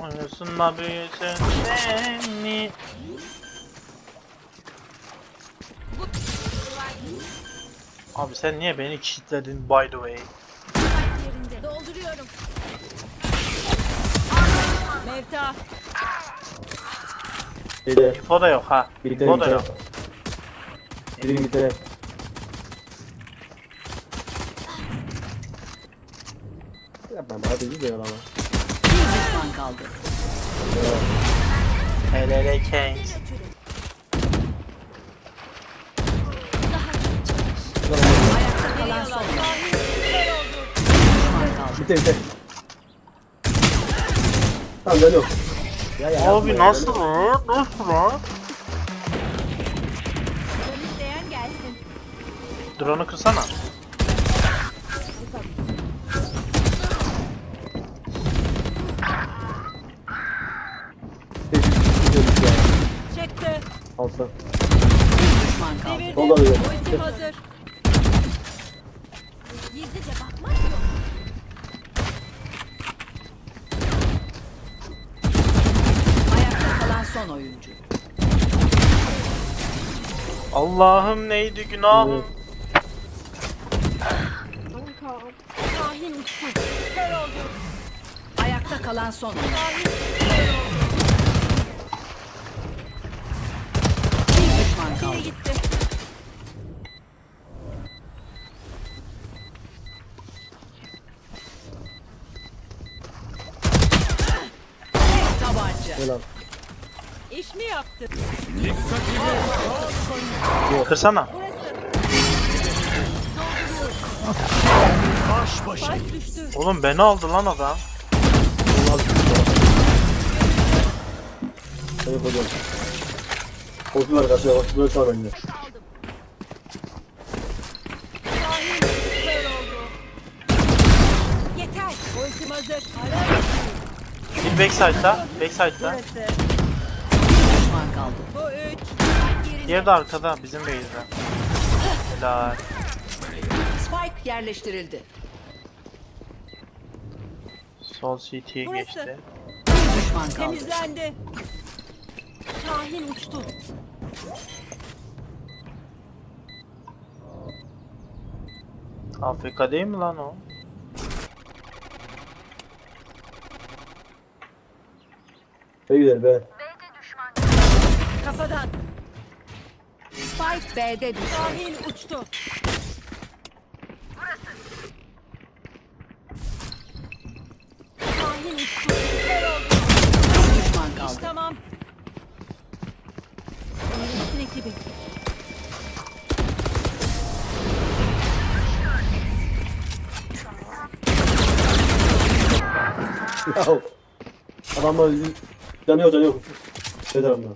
Uyusun da büyüsün. Seni. Abi sen niye beni kilitledin by the way? yerinde. Dolduruyorum. Mevta. Şeyde. Info da yok ha. Bir de Info da yok. Biri bir de. Yapma hadi gidiyor ama. Bir düşman kaldı. Helele Kings. Ayakta kalan son. Düşman kaldı. Bitti bitti. Tamam dönüyorum. Ya ya. Abi ya, nasıl lan? Nasıl lan? Drone'u kırsana. Gidiyoruz ya. Çekti. Alsa. Bir düşman kaldı. O Devirdim. da öyle. Ultim hazır. Gizlice bakmak yok. Ayakta kalan son oyuncu. Allah'ım neydi günahım? Ayakta kalan son oyuncu. Bir düşman kaldı. gitti. İş mi yaptı? Kırsana. Baş düştü. Oğlum beni aldı lan adam. Hadi koyuyorum. Koltuğun arkasına bak. Böyle çağır bence. Yeter. Ultim hazır. Bir backside'da. Backside'da. Burası. Düşman kaldı. Bu üç. Diğeri de arkada bizim base'de. Helal. Spike yerleştirildi. Sol CT'ye Burası. geçti. Bir düşman kaldı. Temizlendi. Kahin uçtu. Afrika değil mi lan o? Ne güzel be. Kafadan. Spike B'de düştü. Uçtu. Kahin uçtu. Adamlar canı yok canı yok. Ne tarafından?